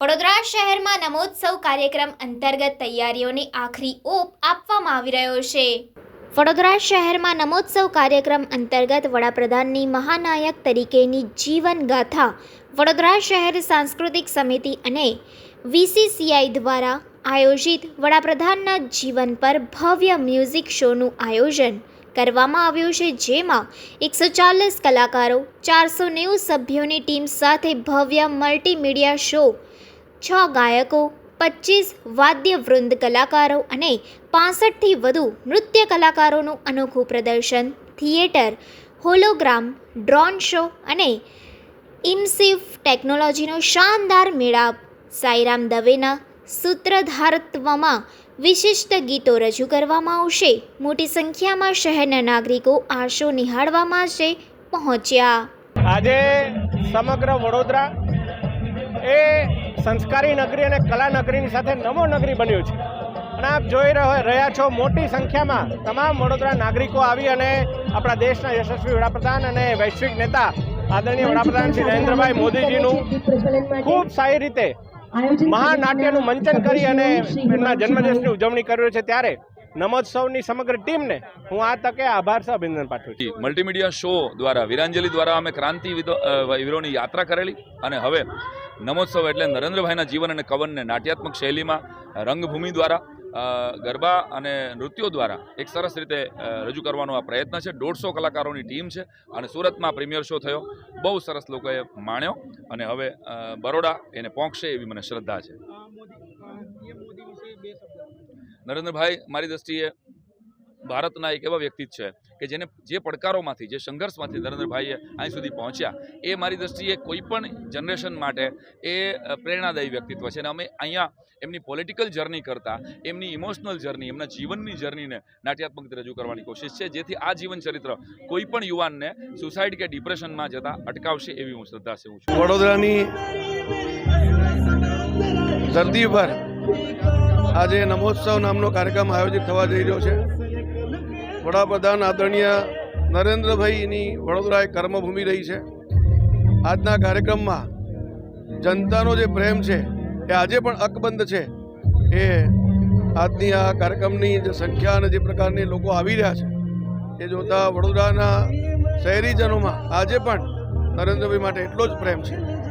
વડોદરા શહેરમાં નમોત્સવ કાર્યક્રમ અંતર્ગત તૈયારીઓની આખરી ઓપ આપવામાં આવી રહ્યો છે. વડોદરા શહેરમાં નમોત્સવ કાર્યક્રમ અંતર્ગત વડાપ્રધાનની મહાનાયક તરીકેની જીવનગાથા વડોદરા શહેર સાંસ્કૃતિક સમિતિ અને વીસીસીઆઈ દ્વારા આયોજિત વડાપ્રધાનના જીવન પર ભવ્ય મ્યુઝિક શોનું આયોજન કરવામાં આવ્યું છે, જેમાં એકસો ચાલીસ કલાકારો, ચારસો નેવું સભ્યોની ટીમ સાથે ભવ્ય મલ્ટીમીડિયા શો છ ગાયકો પચીસ વાદ્યવૃંદ કલાકારો અને પાસઠથી વધુ નૃત્ય કલાકારોનું અનોખું પ્રદર્શન. થિયેટર, હોલોગ્રામ, ડ્રોન શો અને ઇમસિવ ટેકનોલોજીનો શાનદાર મેળાપ. સાઈરામ દવેના સૂત્રધારત્વમાં વિશિષ્ટ ગીતો રજૂ કરવામાં આવશે. મોટી સંખ્યામાં શહેરના નાગરિકો આ શો નિહાળવા માટે પહોંચ્યા. આજે સમગ્ર વડોદરા એ સંસ્કારી નગરી અને કલા નગરીની સાથે નમો નગરી બન્યું છે. અને આપ જોઈ રહ્યા છો મોટી સંખ્યામાં તમામ વડોદરા નાગરિકો આવી અને આપણા દેશના યશસ્વી વડાપ્રધાન અને વૈશ્વિક નેતા આદરણીય વડાપ્રધાન શ્રી નરેન્દ્રભાઈ મોદીજીનું ખૂબ સારી રીતે મહાનાટ્યનું મંચન કરી અને એમના જન્મદિવસની ઉજવણી કરી છે ત્યારે નમોત્સવની સમગ્ર ટીમને હું આ તકે આભાર અભિનંદન પાઠવું છું. મલ્ટીમીડિયા શો દ્વારા વીરાંજલિ દ્વારા અમે ક્રાંતિ વીરોની યાત્રા કરેલી અને હવે નમોત્સવ એટલે નરેન્દ્રભાઈના જીવન અને કવનને નાટ્યાત્મક શૈલીમાં રંગભૂમિ દ્વારા ગરબા અને નૃત્યો દ્વારા એક સરસ રીતે રજૂ કરવાનો આ પ્રયત્ન છે. દોઢસો કલાકારોની ટીમ છે અને સુરતમાં પ્રીમિયર શો થયો. બહુ સરસ લોકોએ માણ્યો અને હવે બરોડા એને પહોંચશે એવી મને શ્રદ્ધા છે. નરેન્દ્રભાઈ, મારી દ્રષ્ટિએ ભારતના એક એવા વ્યક્તિ છે કે જેને જે પડકારોમાંથી, જે સંઘર્ષમાંથી નરેન્દ્રભાઈએ અહીં સુધી પહોંચ્યા, એ મારી દ્રષ્ટિએ કોઈ પણ જનરેશન માટે એ પ્રેરણાદાયી વ્યક્તિત્વ છે. અને અમે અહીંયા એમની પોલિટિકલ જર્ની કરતાં, એમની ઇમોશનલ જર્ની, એમના જીવનની જર્નીને નાટ્યાત્મક રજૂ કરવાની કોશિશ છે, જેથી આ જીવન ચરિત્ર કોઈ પણ યુવાનને સુસાઇડ કે ડિપ્રેશનમાં જતા અટકાવશે એવી હું શ્રદ્ધા સેવું છું. વડોદરાની ધરતી પર આજે નમોત્સવ નામનો કાર્યક્રમ આયોજિત થવા જઈ રહ્યો છે. વડાપ્રધાન આદરણીય નરેન્દ્રભાઈની વડોદરા એ કર્મભૂમિ રહી છે. આજના કાર્યક્રમમાં જનતાનો જે પ્રેમ છે, એ આજે પણ અકબંધ છે. એ આજની આ કાર્યક્રમની જે સંખ્યા અને જે પ્રકારની લોકો આવી રહ્યા છે, એ જોતા વડોદરાના શહેરીજનોમાં આજે પણ નરેન્દ્રભાઈ માટે એટલો જ પ્રેમ છે.